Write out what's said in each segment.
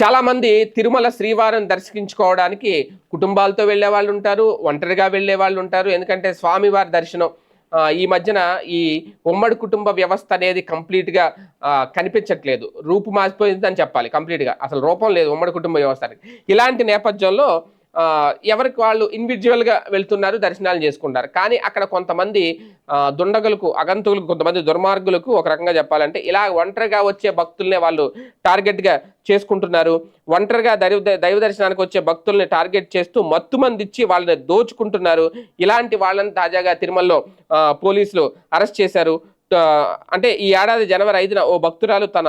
చాలామంది తిరుమల శ్రీవారిని దర్శించుకోవడానికి కుటుంబాలతో వెళ్ళే వాళ్ళు ఉంటారు ఒంటరిగా వెళ్ళే వాళ్ళు ఉంటారు. ఎందుకంటే స్వామివారి దర్శనం ఈ మధ్యన ఈ ఉమ్మడి కుటుంబ వ్యవస్థ అనేది కంప్లీట్గా కనిపించట్లేదు. రూపు మాసిపోయిందని చెప్పాలి కంప్లీట్గా. అసలు రూపం లేదు ఉమ్మడి కుటుంబ వ్యవస్థకి ఇలాంటి నేపథ్యంలో ఎవరికి వాళ్ళు ఇండివిజువల్గా వెళ్తున్నారు దర్శనాలు చేసుకుంటారు. కానీ అక్కడ కొంతమంది దుండగులకు అగంతులకు కొంతమంది దుర్మార్గులకు ఒక రకంగా చెప్పాలంటే ఇలా ఒంటరిగా వచ్చే భక్తుల్నే వాళ్ళు టార్గెట్గా చేసుకుంటున్నారు. ఒంటరిగా దైవ దైవ దర్శనానికి వచ్చే భక్తుల్ని టార్గెట్ చేస్తూ మత్తు మంది ఇచ్చి వాళ్ళని దోచుకుంటున్నారు. ఇలాంటి వాళ్ళని తాజాగా తిరుమలలో పోలీసులు అరెస్ట్ చేశారు. అంటే ఈ ఏడాది జనవరి ఐదున ఓ భక్తురాలు తన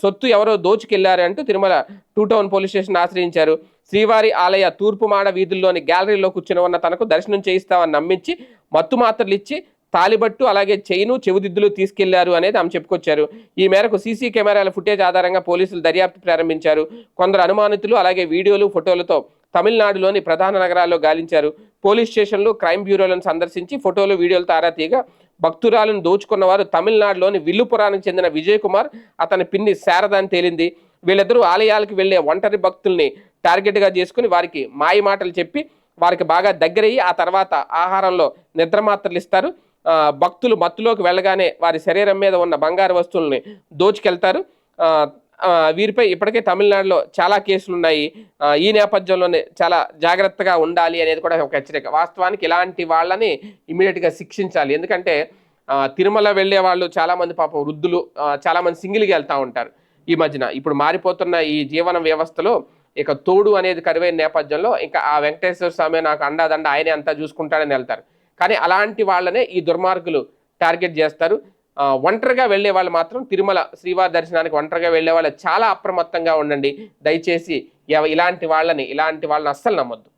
సొత్తు ఎవరో దోచుకెళ్ళారు అంటూ Tirumala two town police station ఆశ్రయించారు. శ్రీవారి ఆలయ తూర్పు మాడ వీధుల్లోని గ్యాలరీలో కూర్చుని ఉన్న తనకు దర్శనం చేయిస్తామని నమ్మించి మత్తు మాత్రలు ఇచ్చి తాలిబట్టు అలాగే చైను చెవుదిద్దులు తీసుకెళ్ళారు అనేది ఆమె చెప్పుకొచ్చారు. ఈ మేరకు సీసీ కెమెరాల ఫుటేజ్ ఆధారంగా పోలీసులు దర్యాప్తు ప్రారంభించారు. కొందరు అనుమానితులు అలాగే వీడియోలు ఫోటోలతో తమిళనాడులోని ప్రధాన నగరాల్లో గాలించారు. పోలీస్ స్టేషన్లు క్రైమ్ బ్యూరోలను సందర్శించి ఫోటోలు వీడియోలు తారా తీయగా భక్తురాలను దోచుకున్నవారు తమిళనాడులోని విల్లుపురానికి చెందిన విజయ్ కుమార్ అతని పిన్ని శారద అని తేలింది. వీళ్ళిద్దరూ ఆలయాలకు వెళ్ళే ఒంటరి భక్తుల్ని టార్గెట్గా చేసుకుని వారికి మాయ మాటలు చెప్పి వారికి బాగా దగ్గరయ్యి ఆ తర్వాత ఆహారంలో నిద్ర మాత్రలు ఇస్తారు భక్తులు మత్తులోకి వెళ్ళగానే వారి శరీరం మీద ఉన్న బంగారు వస్తువుల్ని దోచుకెళ్తారు. వీరిపై ఇప్పటికే తమిళనాడులో చాలా కేసులు ఉన్నాయి ఈ నేపథ్యంలోనే చాలా జాగ్రత్తగా ఉండాలి అనేది కూడా ఒక హెచ్చరిక. వాస్తవానికి ఇలాంటి వాళ్ళని ఇమీడియట్గా శిక్షించాలి. ఎందుకంటే తిరుమల వెళ్ళే వాళ్ళు చాలామంది పాపం వృద్ధులు చాలామంది సింగిల్గా వెళ్తూ ఉంటారు ఈ మధ్యన. ఇప్పుడు మారిపోతున్న ఈ జీవన వ్యవస్థలో ఇక తోడు అనేది కరువైన నేపథ్యంలో ఇంకా ఆ వెంకటేశ్వర స్వామి నాకు అండాదండ ఆయనే అంతా చూసుకుంటాడని వెళ్తారు. కానీ అలాంటి వాళ్ళనే ఈ దుర్మార్గులు టార్గెట్ చేస్తారు. ఒంటరిగా వెళ్ళే వాళ్ళు మాత్రం తిరుమల శ్రీవారి దర్శనానికి ఒంటరిగా వెళ్ళే వాళ్ళు చాలా అప్రమత్తంగా ఉండండి. దయచేసి ఇలాంటి వాళ్ళని ఇలాంటి వాళ్ళని అస్సలు నమ్మొద్దు.